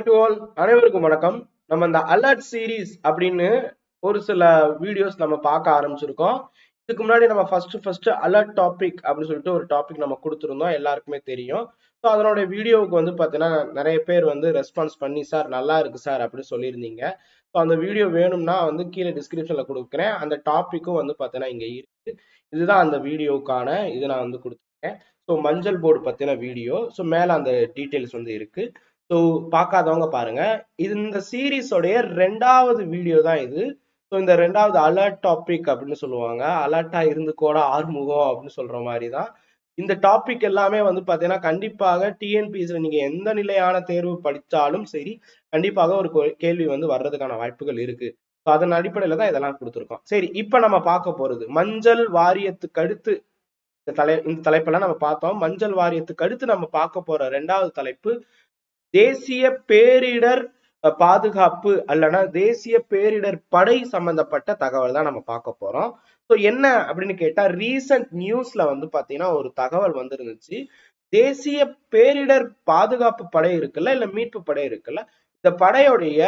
Hi to all அனைவருக்கும் வணக்கம். நம்ம இந்த அலர்ட் சீரீஸ் அப்படின்னு ஒரு சில வீடியோஸ் நம்ம பார்க்க ஆரம்பிச்சிருக்கோம். இதுக்கு முன்னாடி நம்ம ஃபர்ஸ்ட் ஃபர்ஸ்ட் அலர்ட் டாபிக் அப்படின்னு சொல்லிட்டு ஒரு டாபிக் நம்ம கொடுத்துருந்தோம். எல்லாருக்குமே தெரியும். ஸோ அதனோட வீடியோவுக்கு வந்து பார்த்தீங்கன்னா நிறைய பேர் வந்து ரெஸ்பான்ஸ் பண்ணி சார் நல்லா இருக்கு சார் அப்படின்னு சொல்லியிருந்தீங்க. ஸோ அந்த வீடியோ வேணும்னா வந்து கீழே டிஸ்கிரிப்ஷனில் கொடுக்குறேன். அந்த டாப்பிக்கும் வந்து பார்த்தீங்கன்னா இங்கே இருக்கு. இதுதான் அந்த வீடியோவுக்கான இது நான் வந்து கொடுத்துருக்கேன். ஸோ மஞ்சள் போர்டு பற்றின வீடியோ ஸோ மேலே அந்த டீட்டெயில்ஸ் வந்து இருக்கு. ஸோ பார்க்காதவங்க பாருங்க. இது இந்த சீரீஸோடைய ரெண்டாவது வீடியோ தான் இது. ஸோ இந்த ரெண்டாவது அலர்ட் டாபிக் அப்படின்னு சொல்லுவாங்க. அலர்ட்டா இருந்து கூட ஆறுமுகம் அப்படின்னு சொல்ற மாதிரி தான் இந்த டாபிக் எல்லாமே வந்து பார்த்தீங்கன்னா கண்டிப்பாக டிஎன்பிஎஸ்ல நீங்கள் எந்த நிலையான தேர்வு படித்தாலும் சரி கண்டிப்பாக ஒரு கேள்வி வந்து வர்றதுக்கான வாய்ப்புகள் இருக்கு. ஸோ அதன் அடிப்படையில தான் இதெல்லாம் கொடுத்துருக்கோம். சரி இப்போ நம்ம பார்க்க போறது மஞ்சள் வாரியத்துக்கு அடுத்து இந்த தலை இந்த தலைப்பெல்லாம் நம்ம பார்த்தோம். மஞ்சள் வாரியத்துக்கு அடுத்து நம்ம பார்க்க போற ரெண்டாவது தலைப்பு தேசிய பேரிடர் பாதுகாப்பு அல்லனா தேசிய பேரிடர் படை சம்பந்தப்பட்ட தகவல் தான் நம்ம பார்க்க போறோம். ஸோ என்ன அப்படின்னு கேட்டா ரீசன்ட் நியூஸ்ல வந்து பாத்தீங்கன்னா ஒரு தகவல் வந்திருந்துச்சு. தேசிய பேரிடர் பாதுகாப்பு படை இருக்குல்ல இல்ல மீட்பு படை இருக்குல்ல இந்த படையுடைய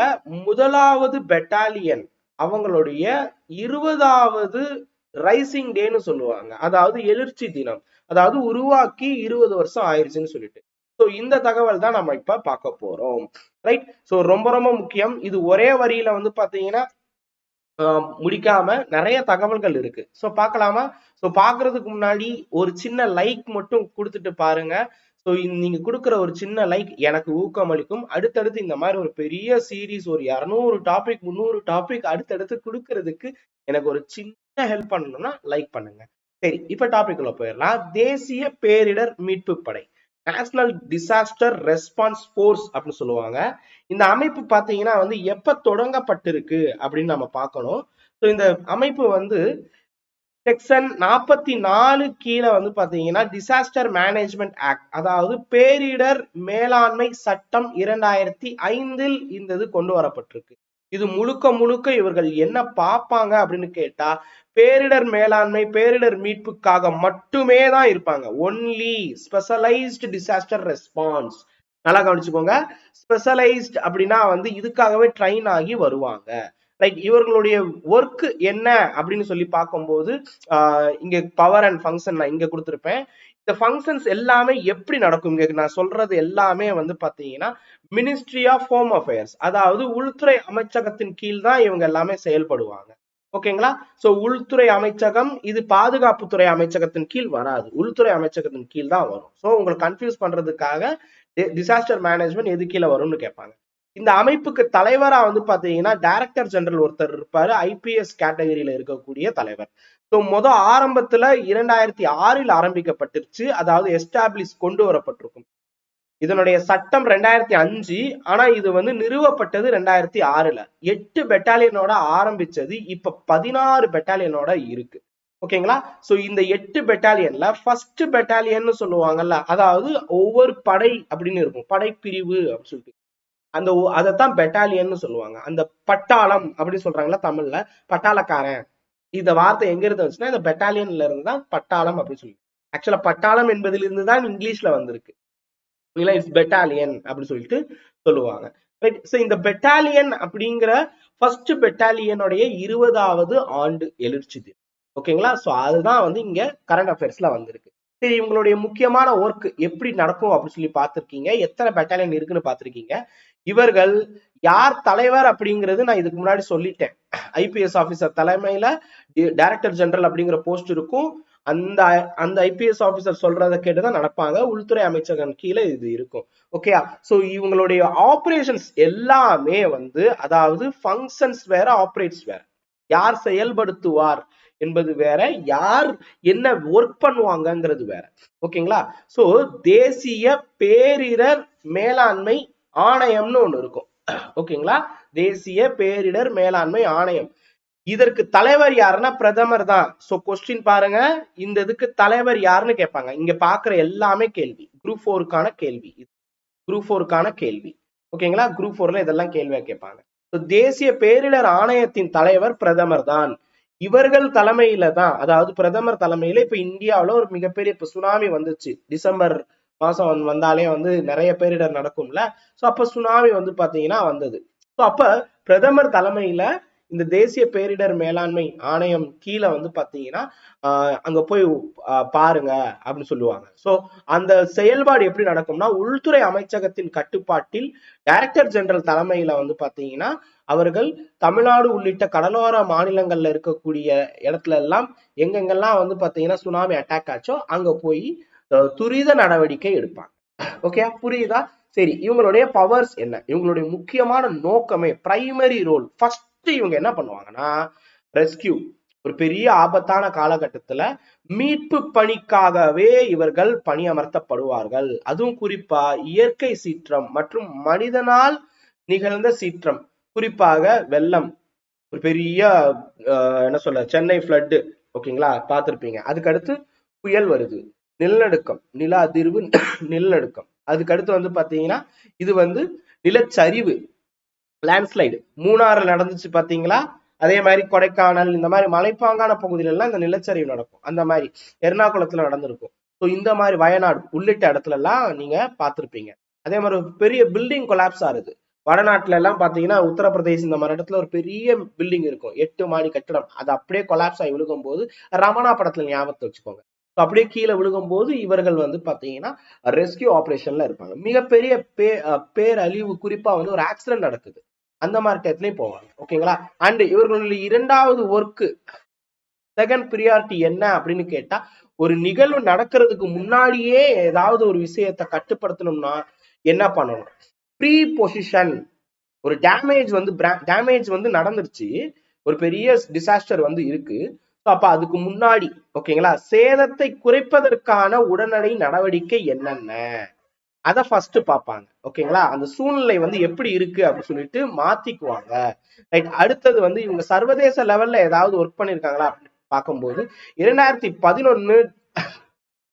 முதலாவது பெட்டாலியன் அவங்களுடைய இருபதாவது ரைசிங் டேன்னு சொல்லுவாங்க. அதாவது எழுச்சி தினம். அதாவது உருவாக்கி இருபது வருஷம் ஆயிடுச்சுன்னு சொல்லிட்டு. ஸோ இந்த தகவல் தான் நம்ம இப்ப பார்க்க போறோம். ரைட் ஸோ ரொம்ப ரொம்ப முக்கியம். இது ஒரே வரியில வந்து பாத்தீங்கன்னா ஆஹ் முடிக்காம நிறைய தகவல்கள் இருக்கு. ஸோ பார்க்கலாமா? ஸோ பார்க்கறதுக்கு முன்னாடி ஒரு சின்ன லைக் மட்டும் கொடுத்துட்டு பாருங்க. ஸோ நீங்க கொடுக்குற ஒரு சின்ன லைக் எனக்கு ஊக்கம் அளிக்கும். அடுத்தடுத்து இந்த மாதிரி ஒரு பெரிய சீரீஸ் ஒரு இரநூறு டாபிக் முந்நூறு டாபிக் அடுத்தடுத்து கொடுக்கறதுக்கு எனக்கு ஒரு சின்ன ஹெல்ப் பண்ணணும்னா லைக் பண்ணுங்க. சரி இப்ப டாபிக்ல உள்ள போயிடலாம். தேசிய பேரிடர் மீட்பு படை. நேஷனல் டிசாஸ்டர் ரெஸ்பான்ஸ் ஃபோர்ஸ் அப்படின்னு சொல்லுவாங்க. இந்த அமைப்பு பார்த்தீங்கன்னா வந்து எப்போ தொடங்கப்பட்டிருக்கு அப்படின்னு நம்ம பார்க்கணும். ஸோ இந்த அமைப்பு வந்து செக்ஷன் நாற்பத்தி நாலு கீழே வந்து பாத்தீங்கன்னா டிசாஸ்டர் மேனேஜ்மெண்ட் ஆக்ட் அதாவது பேரிடர் மேலாண்மை சட்டம் இரண்டாயிரத்தி ஐந்தில் இந்த இது கொண்டு வரப்பட்டிருக்கு. இது முழுக்க முழுக்க இவர்கள் என்ன பார்ப்பாங்க அப்படின்னு கேட்டா பேரிடர் மேலாண்மை பேரிடர் மீட்புக்காக மட்டுமே தான் இருப்பாங்க. ஒன்லி ஸ்பெஷலைஸ்டு டிசாஸ்டர் ரெஸ்பான்ஸ் நல்லா கவனிச்சுக்கோங்க. ஸ்பெஷலைஸ்ட் அப்படின்னா வந்து இதுக்காகவே ட்ரெயின் ஆகி வருவாங்க. லைக் இவர்களுடைய ஒர்க் என்ன அப்படின்னு சொல்லி பார்க்கும்போது ஆஹ் இங்க பவர் அண்ட் ஃபங்க்ஷன் நான் இங்க கொடுத்துருப்பேன். இந்த ஃபங்க்ஷன்ஸ் எல்லாமே எப்படி நடக்கும் நான் சொல்றது எல்லாமே வந்து பாத்தீங்கன்னா மினிஸ்ட்ரி ஆஃப் ஹோம் அஃபேர்ஸ் அதாவது உள்துறை அமைச்சகத்தின் கீழ் தான் இவங்க எல்லாமே செயல்படுவாங்க. ஓகேங்களா? சோ உள்துறை அமைச்சகம் இது பாதுகாப்புத்துறை அமைச்சகத்தின் கீழ் வராது. உள்துறை அமைச்சகத்தின் கீழ் தான் வரும். சோ உங்களுக்கு கன்ஃபியூஸ் பண்றதுக்காக டிசாஸ்டர் மேனேஜ்மெண்ட் எது கீழே வரும்னு கேட்பாங்க. இந்த அமைப்புக்கு தலைவரா வந்து பாத்தீங்கன்னா டைரக்டர் ஜெனரல் ஒருத்தர் இருப்பாரு. ஐபிஎஸ் கேட்டகரியில இருக்கக்கூடிய தலைவர். ஸோ மொதல் ஆரம்பத்தில் இரண்டாயிரத்தி ஆறில் ஆரம்பிக்கப்பட்டுருச்சு. அதாவது எஸ்டாப்ளிஷ் கொண்டு வரப்பட்டிருக்கும். இதனுடைய சட்டம் ரெண்டாயிரத்தி அஞ்சு ஆனா இது வந்து நிறுவப்பட்டது ரெண்டாயிரத்தி ஆறுல. எட்டு பெட்டாலியனோட ஆரம்பிச்சது இப்ப பதினாறு பெட்டாலியனோட இருக்கு. ஓகேங்களா சோ இந்த எட்டு பெட்டாலியன்ல ஃபர்ஸ்ட் பெட்டாலியன்னு சொல்லுவாங்கல்ல அதாவது ஒவ்வொரு படை அப்படின்னு இருக்கும். படைப்பிரிவு அப்படின்னு சொல்லிட்டு. அந்த ஒ- அதைத்தான் பெட்டாலியன்னு சொல்லுவாங்க. அந்த பட்டாளம் அப்படின்னு சொல்றாங்கல்ல தமிழ்ல பட்டாளக்காரன். இந்த வார்த்தை எங்க இருந்து வந்துச்சுன்னா இந்த பெட்டாலியன்ல இருந்து தான் பட்டாளம் அப்படின்னு சொல்லி. ஆக்சுவலா பட்டாளம் என்பதிலிருந்து தான் இங்கிலீஷ்ல வந்திருக்கு. இட்ஸ் பெட்டாலியன் அப்படின்னு சொல்லிட்டு சொல்லுவாங்க. ரைட் ஸோ இந்த பெட்டாலியன் அப்படிங்கிற ஃபர்ஸ்ட் பெட்டாலியனுடைய இருபதாவது ஆண்டு எழுச்சி தினம் ஓகேங்களா ஸோ அதுதான் வந்து இங்க கரண்ட் அஃபேர்ஸ்ல வந்திருக்கு. சரி இவங்களுடைய முக்கியமான ஒர்க் எப்படி நடக்கும் அப்படின்னு சொல்லி பார்த்திருக்கீங்க. எத்தனை பெட்டாலியன் இருக்குன்னு பார்த்திருக்கீங்க. இவர்கள் யார் தலைவர் அப்படிங்கிறது நான் இதுக்கு முன்னாடி சொல்லிட்டேன். ஐபிஎஸ் ஆபீசர் தலைமையில டைரக்டர் ஜெனரல் அப்படிங்கிற போஸ்ட் இருக்கும். அந்த அந்த ஐபிஎஸ் ஆபீசர் சொல்றதை கேட்டுதான் நடப்பாங்க. உள்துறை அமைச்சகம் கீழே இது இருக்கும். ஓகேயா சோ இவங்களுடைய ஆப்ரேஷன்ஸ் எல்லாமே வந்து அதாவது ஃபங்க்ஷன்ஸ் வேற ஆப்ரேட்ஸ் வேற. யார் செயல்படுத்துவார் என்பது வேற யார் என்ன ஒர்க் பண்ணுவாங்கங்கிறது வேற. ஓகேங்களா சோ தேசிய பேரிடர் மேலாண்மை ஆணையம்னு ஒண்ணு இருக்கும். ஓகேங்களா? தேசிய பேரிடர் மேலாண்மை ஆணையம். இதற்கு தலைவர் யாருன்னா பிரதமர் தான். சோ கொஸ்டின் பாருங்க. இந்த இதுக்கு தலைவர் யாருன்னு கேட்பாங்க. இங்க பாக்குற எல்லாமே கேள்வி. குரூப் போருக்கான கேள்வி குரூப் போருக்கான கேள்வி. ஓகேங்களா? குரூப் போர்ல இதெல்லாம் கேள்வியா கேட்பாங்க. தேசிய பேரிடர் ஆணையத்தின் தலைவர் பிரதமர் தான். இவர்கள் தலைமையில தான். அதாவது பிரதமர் தலைமையில இப்ப இந்தியாவில ஒரு மிகப்பெரிய இப்ப சுனாமி வந்துச்சு. டிசம்பர் மாசம் வந்து- வந்தாலே வந்து நிறைய பேரிடர் நடக்கும்ல. சோ அப்ப சுனாமி வந்து பாத்தீங்கன்னா வந்தது. ஸோ அப்ப பிரதமர் தலைமையில இந்த தேசிய பேரிடர் மேலாண்மை ஆணையம் கீழே வந்து பாத்தீங்கன்னா அங்க போய் பாருங்க அப்படின்னு சொல்லுவாங்க. ஸோ அந்த செயல்பாடு எப்படி நடக்கும்னா உள்துறை அமைச்சகத்தின் கட்டுப்பாட்டில் டைரக்டர் ஜெனரல் தலைமையில வந்து பாத்தீங்கன்னா அவர்கள் தமிழ்நாடு உள்ளிட்ட கடலோர மாநிலங்கள்ல இருக்கக்கூடிய இடத்துல எல்லாம் எங்கெங்கெல்லாம் வந்து பாத்தீங்கன்னா சுனாமி அட்டாக் ஆச்சோ அங்க போய் துரித நடவடிக்கை எடுப்பாங்க. ஓகே புரியுதா? சரி இவங்களுடைய பவர்ஸ் என்ன? இவங்களுடைய முக்கியமான நோக்கமே பிரைமரி ரோல் ஃபர்ஸ்ட் இவங்க என்ன பண்ணுவாங்கன்னா ரெஸ்கியூ ஒரு பெரிய ஆபத்தான காலகட்டத்துல மீட்பு பணிக்காகவே இவர்கள் பணியமர்த்தப்படுவார்கள். அதுவும் குறிப்பா இயற்கை சீற்றம் மற்றும் மனிதனால் நிகழ்ந்த சீற்றம். குறிப்பாக வெள்ளம். ஒரு பெரிய அஹ், என்ன சொல்ல சென்னை ஃப்ளட்டு ஓகேங்களா பார்த்திருப்பீங்க. அதுக்கடுத்து புயல் வருது. நிலநடுக்கம் நில அதிர்வு நிலநடுக்கம். அதுக்கடுத்து வந்து பாத்தீங்கன்னா இது வந்து நிலச்சரிவு லேண்ட்ஸ்லைடு மூணாறுல நடந்துச்சு பாத்தீங்களா? அதே மாதிரி கொடைக்கானல் இந்த மாதிரி மலைப்பாங்கான பகுதியில எல்லாம் இந்த நிலச்சரிவு நடக்கும். அந்த மாதிரி எர்ணாகுளத்துல நடந்திருக்கும். ஸோ இந்த மாதிரி வயநாடு உள்ளிட்ட இடத்துல எல்லாம் நீங்க பார்த்துருப்பீங்க அதே மாதிரி ஒரு பெரிய பில்டிங் கொலாப்ஸ் ஆகுது. வடநாட்டுல எல்லாம் பாத்தீங்கன்னா உத்தரப்பிரதேஷ் இந்த மாதிரி இடத்துல ஒரு பெரிய பில்டிங் இருக்கும். எட்டு மாடி கட்டிடம். அது அப்படியே கொலாப்ஸ் ஆகி விழுகும் போது ரமணா படத்துல ஞாபகத்தை வச்சுக்கோங்க. அப்படியே கீழே விழுகும் போது இவர்கள் வந்து பாத்தீங்கன்னா ரெஸ்கியூ ஆபரேஷன்ல இருப்பாங்க. மிகப்பெரிய பே பேரழிவு குறிப்பா வந்து ஒரு ஆக்சிடென்ட் நடக்குது. அந்த மாதிரி டயத்துலயும் போவாங்க. ஓகேங்களா? அண்ட் இவர்களுடைய இரண்டாவது ஒர்க்கு செகண்ட் ப்ரியாரிட்டி என்ன அப்படின்னு கேட்டா ஒரு நிகழ்வு நடக்கிறதுக்கு முன்னாடியே ஏதாவது ஒரு விஷயத்தை கட்டுப்படுத்தணும்னா என்ன பண்ணணும்? ப்ரீ பொசிஷன் ஒரு டேமேஜ் வந்து டேமேஜ் வந்து நடந்துருச்சு. ஒரு பெரிய டிசாஸ்டர் வந்து இருக்கு. அப்ப அதுக்கு முன்னாடி ஓகேங்களா சேதத்தை குறைப்பதற்கான உடனடி நடவடிக்கை என்னென்ன? அதை ஃபர்ஸ்ட் பார்ப்பாங்க ஓகேங்களா அந்த சூழ்நிலை வந்து எப்படி இருக்கு அப்படின்னு சொல்லிட்டு மாத்திக்குவாங்க. ரைட் அடுத்தது வந்து இவங்க சர்வதேச லெவல்ல ஏதாவது ஒர்க் பண்ணிருக்காங்களா அப்படின்னு பார்க்கும்போது இரண்டாயிரத்தி பதினொன்னு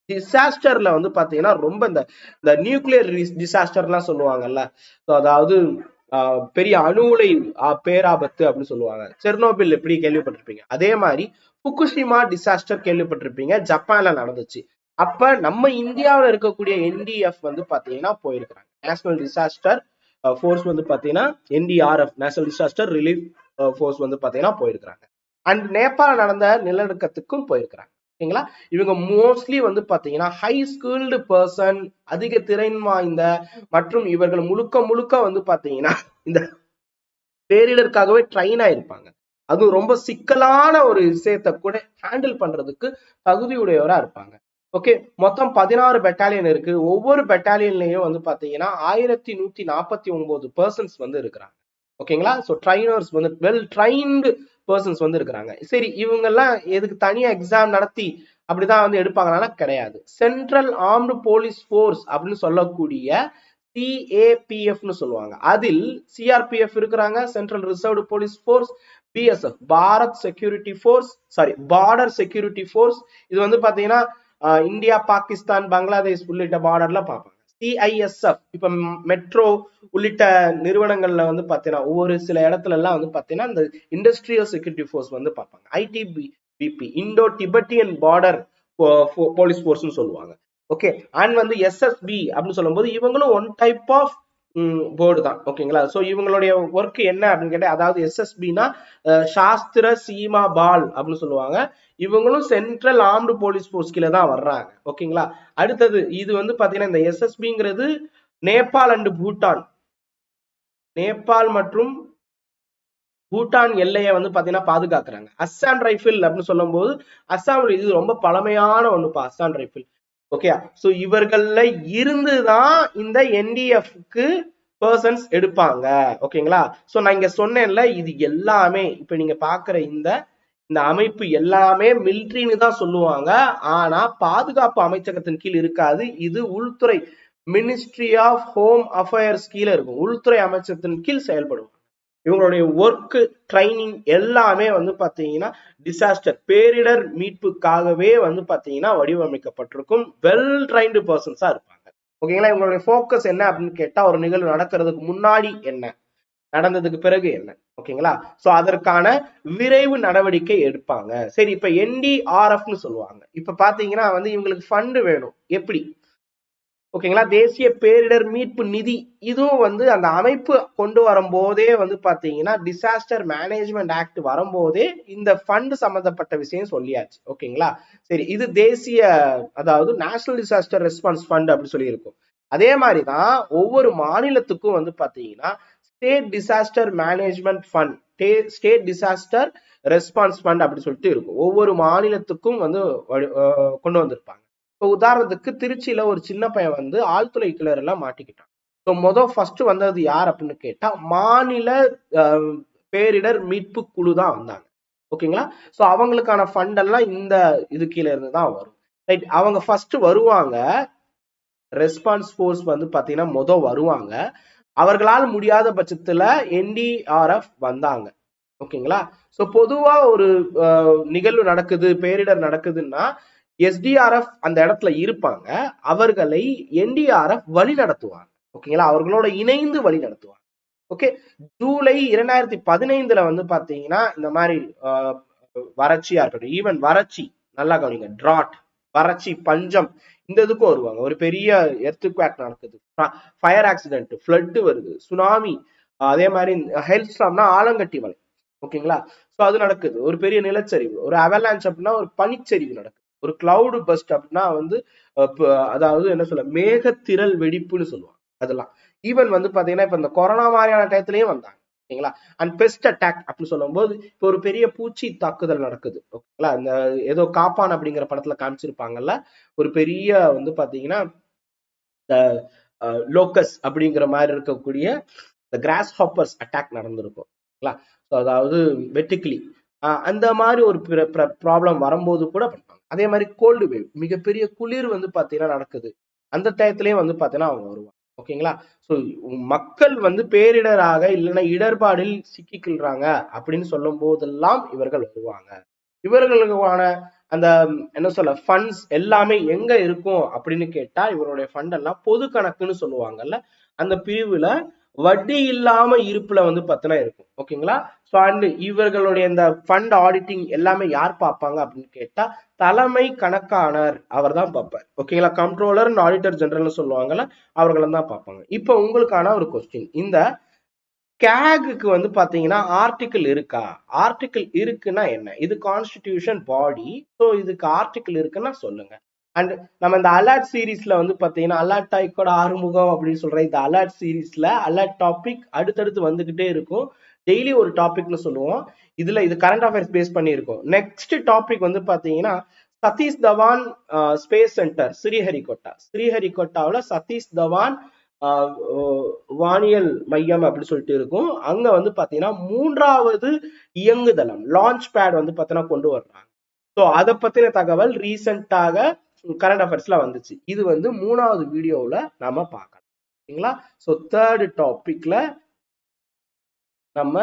டிசாஸ்டர்ல வந்து பாத்தீங்கன்னா ரொம்ப இந்த இந்த நியூக்ளியர் டிசாஸ்டர்லாம் சொல்லுவாங்கல்ல. அதாவது பெரிய அணு உலை பேராபத்து அப்படின்னு சொல்லுவாங்க. செர்னோபில் எப்படி கேள்விப்பட்டிருப்பீங்க? அதே மாதிரி புகுஷிமா டிசாஸ்டர் கேள்விப்பட்டிருப்பீங்க. ஜப்பான்ல நடந்துச்சு. அப்ப நம்ம இந்தியாவில் இருக்கக்கூடிய என்டிஎஃப் வந்து பாத்தீங்கன்னா போயிருக்கிறாங்க. நேஷனல் டிசாஸ்டர் ஃபோர்ஸ் வந்து பாத்தீங்கன்னா NDRF national disaster relief force வந்து பாத்தீங்கன்னா போயிருக்கிறாங்க. அண்ட் நேபாள நடந்த நிலநடுக்கத்துக்கும் போயிருக்கிறாங்க. ஓகேங்களா? இவங்க மோஸ்ட்லி வந்து பாத்தீங்கன்னா ஹை ஸ்கில்டு பர்சன் அதிக திறன் வாய்ந்த மற்றும் இவர்கள் முழுக்க முழுக்க வந்து பாத்தீங்கன்னா இந்த பேரிடருக்காகவே ட்ரெயின் ஆயிருப்பாங்க. அதுவும் ரொம்ப சிக்கலான ஒரு விஷயத்தை கூட ஹேண்டில் பண்றதுக்கு தகுதியுடையவரா இருப்பாங்க. ஓகே? மொத்தம் பதினாறு பெட்டாலியன் இருக்கு. ஒவ்வொரு பெட்டாலியன்லயும் வந்து பாத்தீங்கன்னா ஆயிரத்தி நூத்தி நாற்பத்தி ஒன்பது பர்சன்ஸ் வந்து இருக்கிறாங்க. ஓகேங்களா? ஸோ ட்ரைனர்ஸ் வந்து வெல் ட்ரைன்டு பர்சன்ஸ் வந்து இருக்கிறாங்க. சரி இவங்க எல்லாம் எதுக்கு தனியா எக்ஸாம் நடத்தி அப்படிதான் வந்து எடுப்பாங்கன்னா கிடையாது. சென்ட்ரல் ஆர்ம்டு போலீஸ் ஃபோர்ஸ் அப்படின்னு சொல்லக்கூடிய சிஏபிஎஃப்னு சொல்லுவாங்க. அதில் சிஆர்பிஎஃப் இருக்கிறாங்க central reserved police force BSF Bharat security force sorry border security force இது வந்து பாத்தீங்கன்னா இந்தியா பாகிஸ்தான் பங்களாதேஷ் உள்ளிட்ட பார்டர்ல பார்ப்பாங்க. சிஐஎஸ்எஃப் இப்ப மெட்ரோ உள்ளிட்ட நிறுவனங்கள்ல வந்து பாத்தீங்கன்னா ஒவ்வொரு சில இடத்துல எல்லாம் வந்து பாத்தீங்கன்னா இந்த இண்டஸ்ட்ரியல் செக்யூரிட்டி ஃபோர்ஸ் வந்து பார்ப்பாங்க ITB PP Indo Tibetan border police ஃபோர்ஸ்னு சொல்லுவாங்க. ஓகே அண்ட் வந்து எஸ்எஸ்பி அப்படின்னு சொல்லும்போது இவங்களும் ஒன் டைப் ஆஃப் போர்டு தான். ஓகேங்களா ஸோ இவங்களுடைய ஒர்க் என்ன அப்படின்னு கேட்டால் அதாவது எஸ்எஸ்பினா சாஸ்திர சீமா பால் அப்படின்னு சொல்லுவாங்க. இவங்களும் சென்ட்ரல் ஆர்ம்டு போலீஸ் போர்ஸ் கீழே தான் வர்றாங்க. ஓகேங்களா அடுத்தது இது வந்து பாத்தீங்கன்னா இந்த எஸ்எஸ்பிங்கிறது நேபாள் அண்ட் பூட்டான். நேபாள் மற்றும் பூட்டான் எல்லையை வந்து பாத்தீங்கன்னா பாதுகாக்கிறாங்க. அஸ்ஸாம் ரைஃபிள் அப்படின்னு சொல்லும்போது அஸ்ஸாம் இது ரொம்ப பழமையான ஒன்றுப்பா அஸ்ஸாம் ரைஃபிள் ஓகே ஸோ இவர்கள்ல இருந்து தான் இந்த என்டிஎஃப்க்கு பர்சன்ஸ் எடுப்பாங்க. ஓகேங்களா ஸோ நான் இங்க சொன்னேன்ல இது எல்லாமே இப்ப நீங்க பாக்குற இந்த இந்த அமைப்பு எல்லாமே மிலிட்ரின்னு தான் சொல்லுவாங்க. ஆனா பாதுகாப்பு அமைச்சகத்தின் கீழ் இருக்காது. இது உள்துறை மினிஸ்ட்ரி ஆஃப் ஹோம் அஃபேர்ஸ் கீழே இருக்கும். உள்துறை அமைச்சகத்தின் கீழ் செயல்படும். இவங்களுடைய ஒர்க்கு ட்ரைனிங் எல்லாமே வந்து பார்த்தீங்கன்னா டிசாஸ்டர் பேரிடர் மீட்புக்காகவே வந்து பார்த்தீங்கன்னா வடிவமைக்கப்பட்டிருக்கும். வெல் ட்ரைன்டு பர்சன்ஸாக இருப்பாங்க. ஓகேங்களா இவங்களுடைய ஃபோக்கஸ் என்ன அப்படின்னு கேட்டால் ஒரு நிகழ்வு நடக்கிறதுக்கு முன்னாடி என்ன? நடந்ததுக்கு பிறகு என்ன? ஓகேங்களா ஸோ அதற்கான விரைவு நடவடிக்கை எடுப்பாங்க. சரி இப்போ என்டிஆர்எஃப்னு சொல்லுவாங்க. இப்போ பார்த்தீங்கன்னா வந்து இவங்களுக்கு ஃபண்டு வேணும். எப்படி? ஓகேங்களா? தேசிய பேரிடர் மீட்பு நிதி. இதுவும் வந்து அந்த அமைப்பு கொண்டு வரும்போதே வந்து பார்த்தீங்கன்னா டிசாஸ்டர் மேனேஜ்மெண்ட் ஆக்ட் வரும்போதே இந்த ஃபண்ட் சம்மந்தப்பட்ட விஷயம் சொல்லியாச்சு. ஓகேங்களா? சரி இது தேசிய அதாவது நேஷனல் டிசாஸ்டர் ரெஸ்பான்ஸ் ஃபண்ட் அப்படின்னு சொல்லி இருக்கும் அதே மாதிரி தான் ஒவ்வொரு மாநிலத்துக்கும் வந்து பார்த்தீங்கன்னா state disaster management fund state disaster response fund அப்படி சொல்லிட்டு இருக்கும். ஒவ்வொரு மாநிலத்துக்கும் வந்து வழி- கொண்டு வந்திருப்பாங்க. இப்போ உதாரணத்துக்கு திருச்சியில ஒரு சின்ன பையன் வந்து ஆழ்துளை கிணறுல மாட்டிக்கிட்டான். ஸோ மொதல் ஃபர்ஸ்ட் வந்தது யார் அப்படின்னு கேட்டா மாநில பேரிடர் மீட்பு குழு தான் வந்தாங்க. ஓகேங்களா? ஸோ அவங்களுக்கான ஃபண்டெல்லாம் இந்த இது கீழே இருந்து தான் வரும். ரைட் அவங்க ஃபர்ஸ்ட் வருவாங்க. ரெஸ்பான்ஸ் ஃபோர்ஸ் வந்து பாத்தீங்கன்னா மொதல் வருவாங்க. அவர்களால் முடியாத பட்சத்துல என்டிஆர்எஃப் வந்தாங்க. ஓகேங்களா? சோ பொதுவா ஒரு அஹ், நிகழ்வு நடக்குது பேரிடர் நடக்குதுன்னா எஸ்டிஆர்எஃப் அந்த இடத்துல இருப்பாங்க. அவர்களை என்டிஆர்எஃப் வழி நடத்துவாங்க. ஓகேங்களா? அவர்களோட இணைந்து வழி நடத்துவாங்க. ஓகே? ஜூலை இரண்டாயிரத்தி பதினைந்துல வந்து பாத்தீங்கன்னா இந்த மாதிரி வறட்சியா இருக்கட்டும் ஈவன் வறட்சி நல்லா கவனிங்க டிராட் வறட்சி பஞ்சம் இந்த இதுக்கும் வருவாங்க. ஒரு பெரிய எர்த்துக்வேக் நடக்குது. ஃபயர் ஆக்சிடென்ட் ஃப்ளட்டு வருது சுனாமி அதே மாதிரி ஹெல்த் ஸ்டாம்னா ஆலங்கட்டி மலை ஓகேங்களா? ஸோ அது நடக்குது. ஒரு பெரிய நிலச்சரிவு ஒரு அவலான்ஸ் அப்படின்னா ஒரு பனிச்சரிவு நடக்குது. ஒரு கிளவுடு பஸ்ட் அப்படின்னா வந்து அதாவது என்ன சொல்ல மேகத்திரள் வெடிப்புன்னு சொல்லுவாங்க. அதெல்லாம். ஈவன் வந்து பாத்தீங்கன்னா இப்ப இந்த கொரோனா மாதிரியான டயத்துலயும் வந்தாங்க. ஓகேங்களா அண்ட் பெஸ்ட் அட்டாக் அப்படின்னு சொல்லும்போது இப்போ ஒரு பெரிய பூச்சி தாக்குதல் நடக்குது. ஓகேங்களா? இந்த ஏதோ காப்பான் அப்படிங்கிற படத்துல காமிச்சிருப்பாங்கல்ல? ஒரு பெரிய வந்து பாத்தீங்கன்னா லோக்கஸ் அப்படிங்கிற மாதிரி இருக்கக்கூடிய இந்த கிராஸ் ஹாப்பர்ஸ் அட்டாக் நடந்திருக்கும். ஓகேங்களா ஸோ அதாவது வெட்டுக்கிளி. அந்த மாதிரி ஒரு ப்ராப்ளம் வரும்போது கூட பண்ணுவாங்க. அதே மாதிரி கோல்டு வேவ் மிகப்பெரிய குளிர் வந்து பாத்தீங்கன்னா நடக்குது. அந்த டயத்துலயும் வந்து பாத்தீங்கன்னா அவங்க வருவாங்க. ஓகேங்களா? ஸோ மக்கள் வந்து பேரிடராக இல்லைன்னா இடர்பாடில் சிக்கிக்கிள்றாங்க அப்படின்னு சொல்லும் போதெல்லாம் இவர்கள் வருவாங்க. இவர்களுக்கான அந்த என்ன சொல்ல ஃபண்ட்ஸ் எல்லாமே எங்க இருக்கும் அப்படின்னு கேட்டா இவருடைய ஃபண்ட் எல்லாம் பொது கணக்குன்னு சொல்லுவாங்கல்ல அந்த பிரிவுல வட்டி இல்லாம இருப்புல வந்து பத்தினா இருக்கும். ஓகேங்களா? ஸோ அண்ட் இவர்களுடைய இந்த ஃபண்ட் ஆடிட்டிங் எல்லாமே யார் பார்ப்பாங்க அப்படின்னு கேட்டா தலைமை கணக்கானர் அவர் தான் பார்ப்பார். ஓகேங்களா? கண்ட்ரோலர் ஆடிட்டர் ஜெனரல்னு சொல்லுவாங்கல்ல அவர்களும் தான் பார்ப்பாங்க. இப்போ உங்களுக்கான ஒரு கொஸ்டின் இந்த கேகுக்கு வந்து பாத்தீங்கன்னா ஆர்டிக்கிள் இருக்கா? ஆர்டிக்கிள் இருக்குன்னா என்ன? இது கான்ஸ்டிடியூஷன் பாடி ஸோ இதுக்கு ஆர்டிக்கிள் இருக்குன்னா சொல்லுங்க. அண்ட் நம்ம இந்த அலர்ட் சீரீஸ்ல வந்து பாத்தீங்கன்னா அலர்ட் டாய்க்கோட ஆறுமுகம் அப்படின்னு சொல்ற இந்த அலர்ட் சீரீஸ்ல அலர்ட் டாபிக் அடுத்தடுத்து வந்துகிட்டே இருக்கும். டெய்லி ஒரு டாபிக்னு சொல்லுவோம். இதுல இது கரண்ட் அஃபேர்ஸ் பேஸ் பண்ணியிருக்கோம். நெக்ஸ்ட் டாபிக் வந்து பாத்தீங்கன்னா சதீஷ் தவான் ஸ்பேஸ் சென்டர் ஸ்ரீஹரிகோட்டா. ஸ்ரீஹரிகோட்டாவில் சதீஷ் தவான் வானியல் மையம் அப்படின்னு சொல்லிட்டு இருக்கும். அங்க வந்து பாத்தீங்கன்னா மூன்றாவது இயங்குதளம் லான்ச் பேட் வந்து பாத்தீங்கன்னா கொண்டு வர்றாங்க. ஸோ அதை பத்தின தகவல் ரீசெண்டாக கரண்ட் அஃபேர்ஸ்ல வந்துச்சு. இது வந்து மூணாவது வீடியோவில் நாம பார்க்கலாம். சரிங்களா? ஸோ தேர்டு டாபிக்ல நம்ம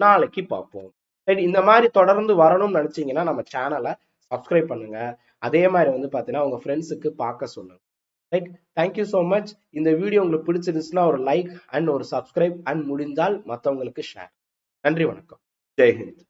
நாளைக்கு பார்ப்போம். சரி இந்த மாதிரி தொடர்ந்து வரணும்னு நினைச்சீங்கன்னா நம்ம சேனலை சப்ஸ்கிரைப் பண்ணுங்க. அதே மாதிரி வந்து பார்த்தீங்கன்னா உங்க ஃப்ரெண்ட்ஸுக்கு பார்க்க சொல்லுங்க. Right thank you so much இந்த வீடியோ உங்களுக்கு பிடிச்சிருந்துச்சுன்னா ஒரு லைக் அண்ட் ஒரு சப்ஸ்கிரைப் அண்ட் முடிந்தால் மற்றவங்களுக்கு ஷேர் நன்றி வணக்கம். ஜெய்ஹிந்த்